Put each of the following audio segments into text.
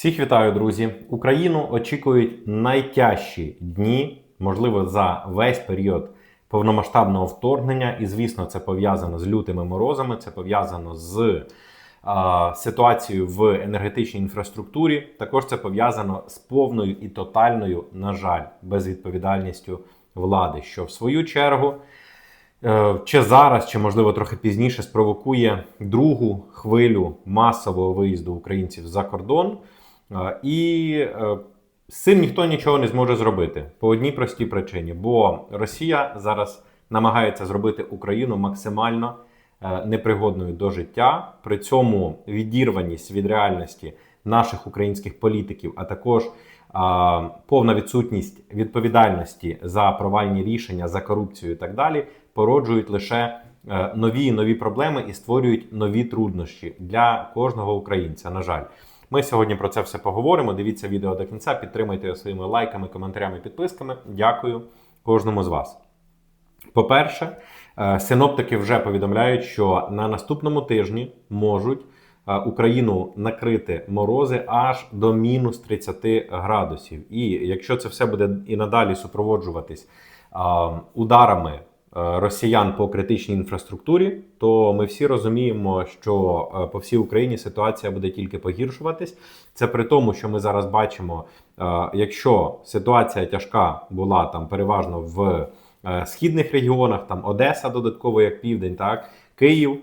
Всіх вітаю, друзі! Україну очікують найтяжчі дні, можливо, за весь період повномасштабного вторгнення. І, звісно, це пов'язано з лютими морозами, це пов'язано з а, ситуацією в енергетичній інфраструктурі. Також це пов'язано з повною і тотальною, на жаль, безвідповідальністю влади, що в свою чергу. Е, Чи зараз, чи можливо трохи пізніше спровокує другу хвилю масового виїзду українців за кордон, Е, і е, з цим ніхто нічого не зможе зробити по одній простій причині: бо Росія зараз намагається зробити Україну максимально е, непригодною до життя. При цьому відірваність від реальності наших українських політиків, а також повна відсутність відповідальності за провальні рішення, за корупцію і так далі, породжують лише е, нові і нові проблеми і створюють нові труднощі для кожного українця. На жаль, ми сьогодні про це все поговоримо. Дивіться відео до кінця, підтримуйте його своїми лайками, коментарями, підписками. Дякую кожному з вас. По-перше, е, синоптики вже повідомляють, що на наступному тижні можуть е, Україну накрити морози аж до мінус 30 градусів. І якщо це все буде і надалі супроводжуватись е, ударами росіян по критичній інфраструктурі, то ми всі розуміємо, що е, по всій Україні ситуація буде тільки погіршуватись. Це при тому, що ми зараз бачимо, е, якщо ситуація тяжка була там переважно в е, східних регіонах, там Одеса додатково як південь, так Київ.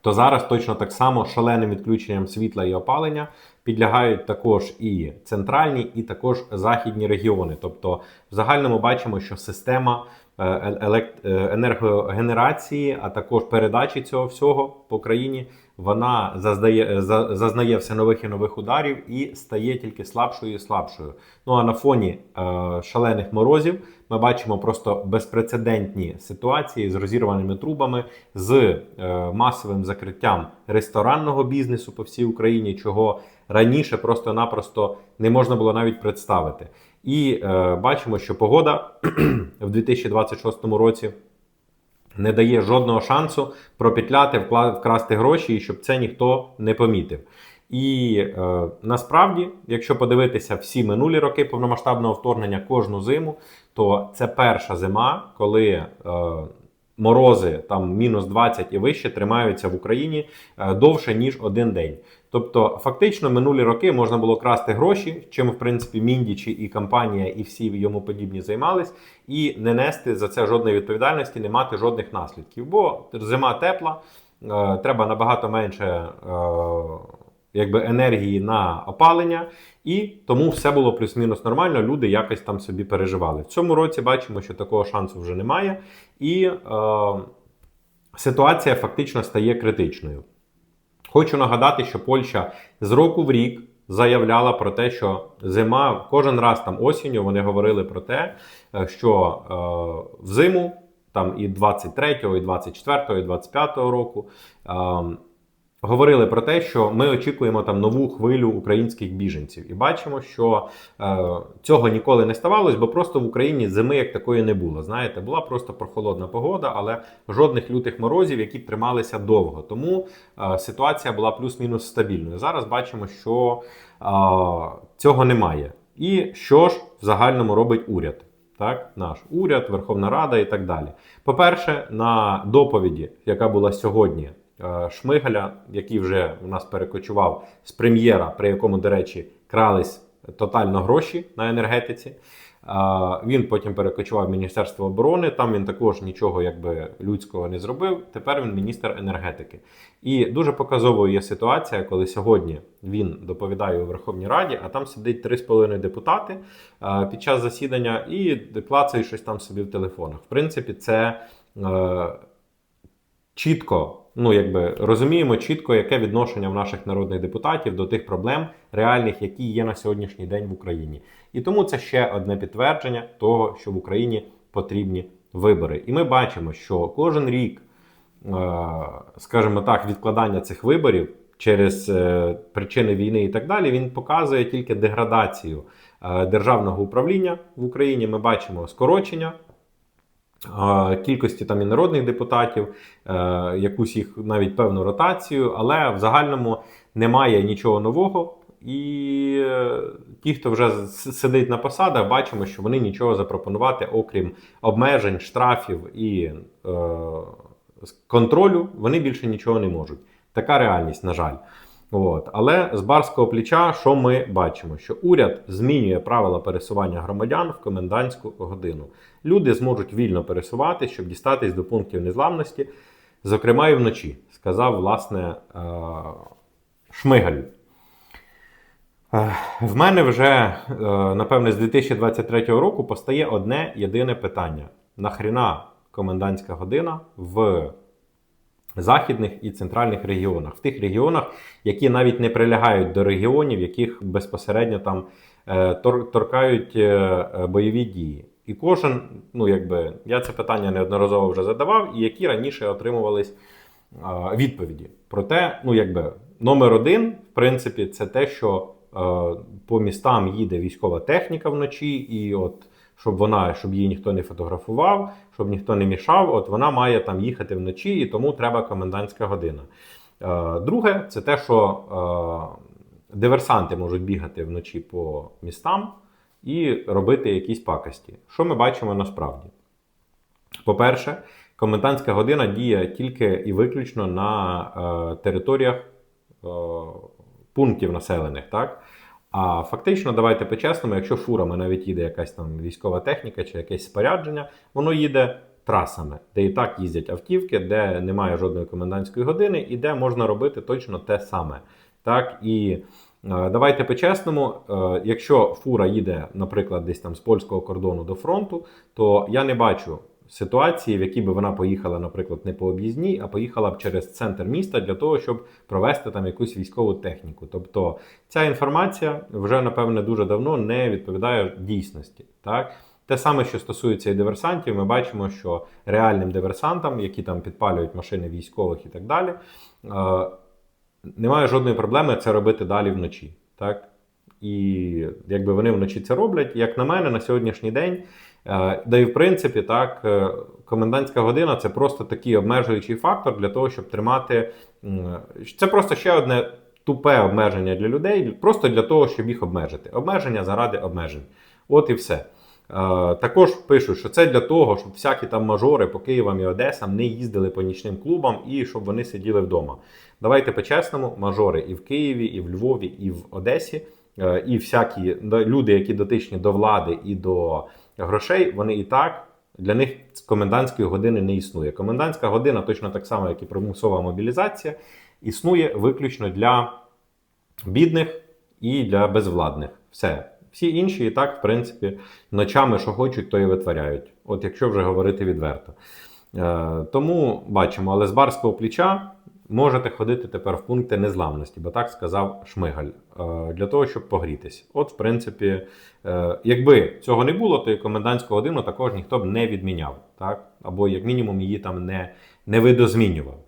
То зараз точно так само шаленим відключенням світла і опалення підлягають також і центральні, і також західні регіони. Тобто, в загальному бачимо, що система е, е, енергогенерації, а також передачі цього всього по країні, вона заздає, зазнає все нових і нових ударів і стає тільки слабшою і слабшою. Ну а на фоні е, шалених морозів ми бачимо просто безпрецедентні ситуації з розірваними трубами, з е, масовим закриттям ресторанного бізнесу по всій Україні, чого раніше просто-напросто не можна було навіть представити. І е, бачимо, що погода в 2026 році не дає жодного шансу пропетляти, вкрасти гроші, і щоб це ніхто не помітив. І е, насправді, якщо подивитися всі минулі роки повномасштабного вторгнення кожну зиму, то це перша зима, коли е, морози там мінус 20 і вище тримаються в Україні е, довше ніж один день. Тобто, фактично, минулі роки можна було красти гроші, чим в принципі Міндічі і компанія, і всі йому подібні займались, і не нести за це жодної відповідальності, не мати жодних наслідків. Бо зима тепла, е, треба набагато менше. Е, Якби енергії на опалення, і тому все було плюс-мінус нормально. Люди якось там собі переживали. В цьому році бачимо, що такого шансу вже немає, і е, ситуація фактично стає критичною. Хочу нагадати, що Польща з року в рік заявляла про те, що зима кожен раз там осінню вони говорили про те, е, що е, взиму, там і 23-го, і 24-го, і 25-го року. Е, Говорили про те, що ми очікуємо там нову хвилю українських біженців, і бачимо, що е, цього ніколи не ставалось, бо просто в Україні зими як такої не було. Знаєте, була просто прохолодна погода, але жодних лютих морозів, які б трималися довго. Тому е, ситуація була плюс-мінус стабільною. Зараз бачимо, що е, цього немає. І що ж в загальному робить уряд? Так, наш уряд, Верховна Рада і так далі. По-перше, на доповіді, яка була сьогодні, Шмигаля, який вже у нас перекочував з прем'єра, при якому, до речі, крались тотально гроші на енергетиці. Е, Він потім перекочував в Міністерство оборони. Там він також нічого якби людського не зробив. Тепер він міністр енергетики. І дуже показовою є ситуація, коли сьогодні він доповідає у Верховній Раді, а там сидить 3,5 депутати е, під час засідання і клацають щось там собі в телефонах. В принципі, це е, чітко, ну якби розуміємо чітко, яке відношення в наших народних депутатів до тих проблем реальних, які є на сьогоднішній день в Україні. І тому це ще одне підтвердження того, що в Україні потрібні вибори. І ми бачимо, що кожен рік, е, скажімо так, відкладання цих виборів. Через е, причини війни і так далі, він показує тільки деградацію е, державного управління в Україні. Ми бачимо скорочення кількості там і народних депутатів, е, якусь їх навіть певну ротацію, але в загальному немає нічого нового. І е, ті, хто вже сидить на посадах, бачимо, що вони нічого запропонувати, окрім обмежень, штрафів і е, контролю, вони більше нічого не можуть. Така реальність, на жаль. От. Але з барського плеча, що ми бачимо? Що уряд змінює правила пересування громадян в комендантську годину. Люди зможуть вільно пересуватися, щоб дістатись до пунктів незламності, зокрема і вночі, сказав власне е, Шмигаль. Е, В мене вже, е, напевне, з 2023 року постає одне єдине питання: нахріна комендантська година в західних і центральних регіонах, в тих регіонах, які навіть не прилягають до регіонів, яких безпосередньо там е, торкають е, е, бойові дії. І кожен, ну якби я це питання неодноразово вже задавав, і які раніше отримувались відповіді. Проте, ну якби номер один, в принципі, це те, що по містам їде військова техніка вночі, і от щоб вона, щоб її ніхто не фотографував, щоб ніхто не мішав, от вона має там їхати вночі, і тому треба комендантська година. Е, Друге, це те, що е, диверсанти можуть бігати вночі по містам і робити якісь пакості. Що ми бачимо насправді? По-перше, комендантська година діє тільки і виключно на е, територіях е, пунктів населених, так? А фактично, давайте по-чесному, якщо фурами навіть їде якась там військова техніка чи якесь спорядження, воно їде трасами, де і так їздять автівки, де немає жодної комендантської години, і де можна робити точно те саме. Так і е, давайте по-чесному, е, якщо фура їде, наприклад, десь там з польського кордону до фронту, то я не бачу ситуації, в якій би вона поїхала, наприклад, не по об'їзній, а поїхала б через центр міста для того, щоб провести там якусь військову техніку. Тобто ця інформація вже напевне дуже давно не відповідає дійсності. Так? Те саме, що стосується і диверсантів, ми бачимо, що реальним диверсантам, які там підпалюють машини військових і так далі, е, немає жодної проблеми це робити далі вночі. Так? І якби вони вночі це роблять, як на мене, на сьогоднішній день, да і в принципі, так, е, комендантська година це просто такий обмежуючий фактор для того, щоб тримати. Це просто ще одне тупе обмеження для людей, просто для того, щоб їх обмежити. Обмеження заради обмежень. От і все. Е, Також пишуть, що це для того, щоб всякі там мажори по Києвам і Одесам не їздили по нічним клубам і щоб вони сиділи вдома. Давайте по-чесному, мажори і в Києві, і в Львові, і в Одесі, е, і всякі люди, які дотичні до влади і до грошей, вони і так. Для них комендантської години не існує. Комендантська година, точно так само, як і примусова мобілізація, існує виключно для бідних і для безвладних. Все. Всі інші і так, в принципі, ночами, що хочуть, то і витворяють. От якщо вже говорити відверто. Е, тому бачимо, але з барського плеча можете ходити тепер в пункти незламності, бо так сказав Шмигаль, е, для того, щоб погрітись. От, в принципі, е, якби цього не було, то і комендантську годину також ніхто б не відміняв, так? або як мінімум її там не, не видозмінював.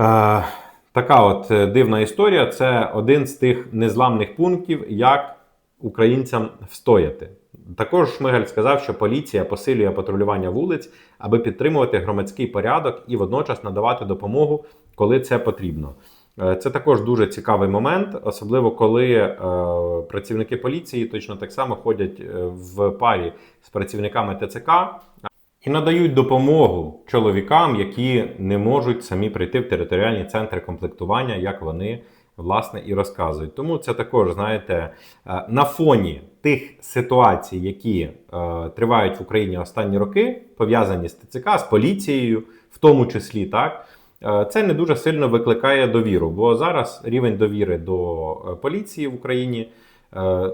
Е, така от дивна історія. Це один з тих незламних пунктів, як українцям встояти. Також Шмигаль сказав, що поліція посилює патрулювання вулиць, аби підтримувати громадський порядок і водночас надавати допомогу, коли це потрібно. Е, Це також дуже цікавий момент, особливо коли е, працівники поліції точно так само ходять е, в парі з працівниками ТЦК і надають допомогу чоловікам, які не можуть самі прийти в територіальні центри комплектування, як вони власне і розказують. Тому це також, знаєте, е, на фоні тих ситуацій, які е, тривають в Україні останні роки, пов'язані з ТЦК, з поліцією, в тому числі, так. е, Це не дуже сильно викликає довіру, бо зараз рівень довіри до поліції в Україні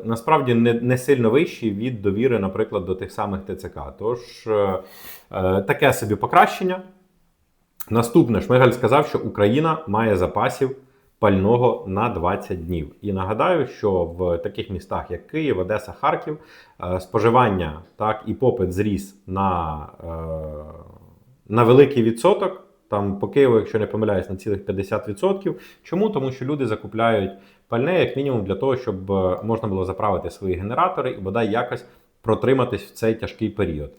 насправді не, не сильно вищий від довіри, наприклад, до тих самих ТЦК. Тож таке собі покращення. Наступне Шмигаль сказав, що Україна має запасів пального на 20 днів. І нагадаю, що в таких містах, як Київ, Одеса, Харків, е, споживання так і попит зріс на, е, на великий відсоток. Там по Києву, якщо не помиляюсь, на цілих 50%. Чому? Тому що люди закупляють пальне як мінімум для того, щоб е, можна було заправити свої генератори і бодай якось протриматись в цей тяжкий період.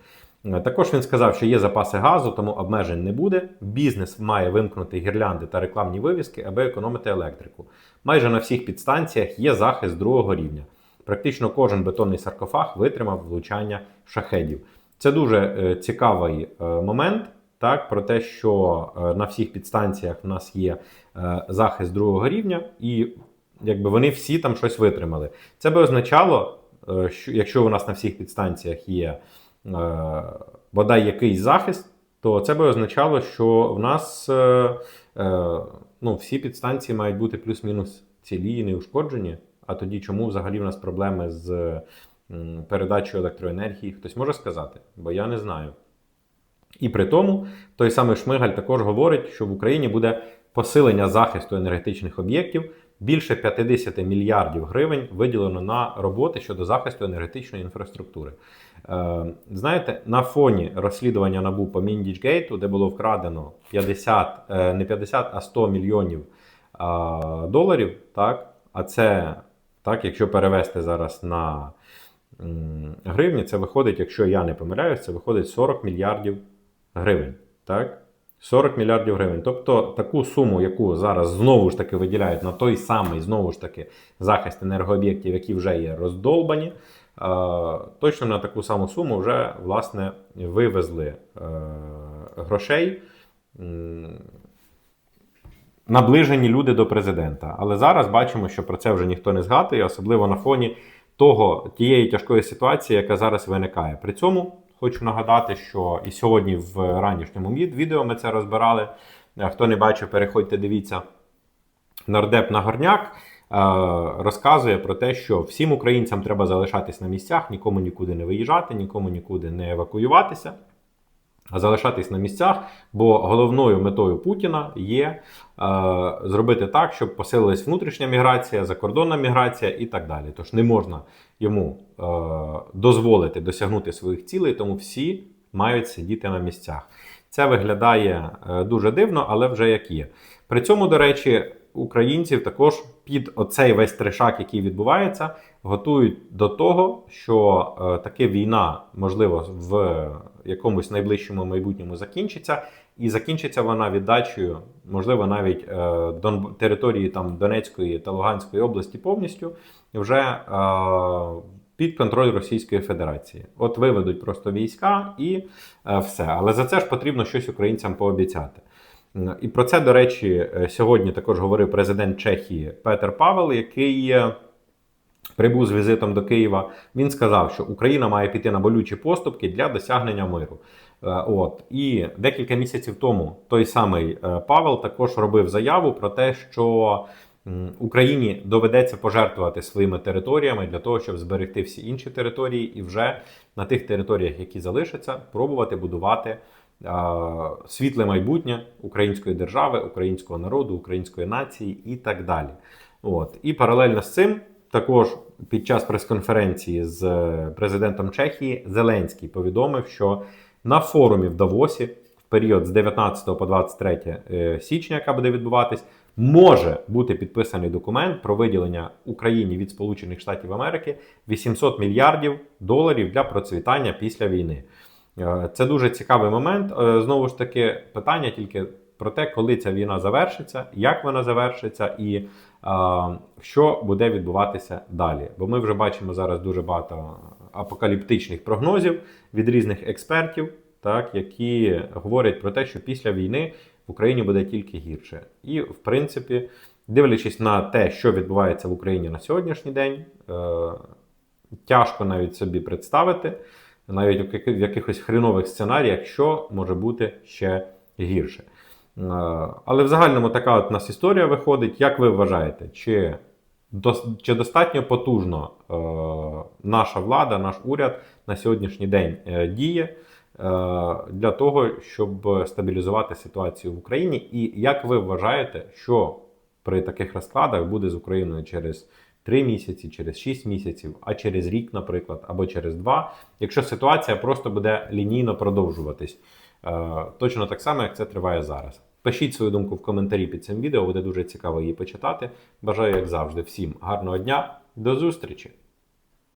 Е, Також він сказав, що є запаси газу, тому обмежень не буде. Бізнес має вимкнути гірлянди та рекламні вивіски, аби економити електрику. Майже на всіх підстанціях є захист другого рівня. Практично кожен бетонний саркофаг витримав влучання шахедів. Це дуже е, цікавий е, момент. Так, про те, що на всіх підстанціях в нас є захист другого рівня, і якби вони всі там щось витримали. Це би означало, що якщо у нас на всіх підстанціях є бодай якийсь захист, то це би означало, що в нас е, е, ну, всі підстанції мають бути плюс-мінус цілі і неушкоджені. А тоді чому взагалі в нас проблеми з передачею електроенергії? Хтось може сказати? Бо я не знаю. І при тому той самий Шмигаль також говорить, що в Україні буде посилення захисту енергетичних об'єктів. Більше 50 мільярдів гривень виділено на роботи щодо захисту енергетичної інфраструктури. Е, знаєте, на фоні розслідування НАБУ по Міндічгейту, де було вкрадено 50, е, не 50, а 100 мільйонів е, доларів, так, а це, так, якщо перевести зараз на м, гривні, це виходить, якщо я не помиляюсь, це виходить 40 мільярдів гривень. Так? 40 мільярдів гривень. Тобто таку суму, яку зараз знову ж таки виділяють на той самий знову ж таки захист енергооб'єктів, які вже є роздолбані, е, точно на таку саму суму вже власне вивезли е, грошей. Наближені люди до президента. Але зараз бачимо, що про це вже ніхто не згадує, особливо на фоні того тієї тяжкої ситуації, яка зараз виникає. При цьому хочу нагадати, що і сьогодні в ранішньому відео ми це розбирали. Е, Хто не бачив, переходьте, дивіться. Нардеп Нагорняк е, розказує про те, що всім українцям треба залишатись на місцях, нікому нікуди не виїжджати, нікому нікуди не евакуюватися, залишатись на місцях. Бо головною метою Путіна є е, зробити так, щоб посилилась внутрішня міграція, закордонна міграція і так далі. Тож не можна йому е, дозволити досягнути своїх цілей, тому всі мають сидіти на місцях. Це виглядає е, дуже дивно, але вже як є. При цьому, до речі, українців також під оцей весь трешак, який відбувається, готують до того, що е, таки війна, можливо, в якомусь найближчому майбутньому закінчиться, і закінчиться вона віддачею, можливо, навіть е, Дон... території там Донецької та Луганської області повністю вже е, під контроль Російської Федерації. От виведуть просто війська і е, все. Але за це ж потрібно щось українцям пообіцяти. І про це, до речі, сьогодні також говорив президент Чехії Петер Павел, який прибув з візитом до Києва. Він сказав, що Україна має піти на болючі поступки для досягнення миру. Е, От і декілька місяців тому той самий е, Павел також робив заяву про те, що Україні доведеться пожертвувати своїми територіями для того, щоб зберегти всі інші території, і вже на тих територіях, які залишаться, пробувати будувати е, світле майбутнє української держави, українського народу, української нації і так далі. От і паралельно з цим. Також під час прес-конференції з е, президентом Чехії Зеленський повідомив, що на форумі в Давосі в період з 19 по 23 е, січня, яка буде відбуватись, може бути підписаний документ про виділення Україні від Сполучених Штатів Америки 800 мільярдів доларів для процвітання після війни. Е, Це дуже цікавий момент. Знову ж таки, питання тільки про те, коли ця війна завершиться, як вона завершиться, і е, що буде відбуватися далі. Бо ми вже бачимо зараз дуже багато апокаліптичних прогнозів від різних експертів, так, які говорять про те, що після війни в Україні буде тільки гірше. І, в принципі, дивлячись на те, що відбувається в Україні на сьогоднішній день, е, тяжко навіть собі представити, навіть в якихось хренових сценаріях, що може бути ще гірше. Е, Але в загальному така от у нас історія виходить. Як ви вважаєте, чи, чи достатньо потужно е, наша влада, наш уряд на сьогоднішній день е, діє для того, щоб стабілізувати ситуацію в Україні? І як ви вважаєте, що при таких розкладах буде з Україною через 3 місяці, через 6 місяців, а через рік, наприклад, або через 2, якщо ситуація просто буде лінійно продовжуватись? Е, Точно так само, як це триває зараз. Пишіть свою думку в коментарі під цим відео, буде дуже цікаво її почитати. Бажаю, як завжди, всім гарного дня, до зустрічі!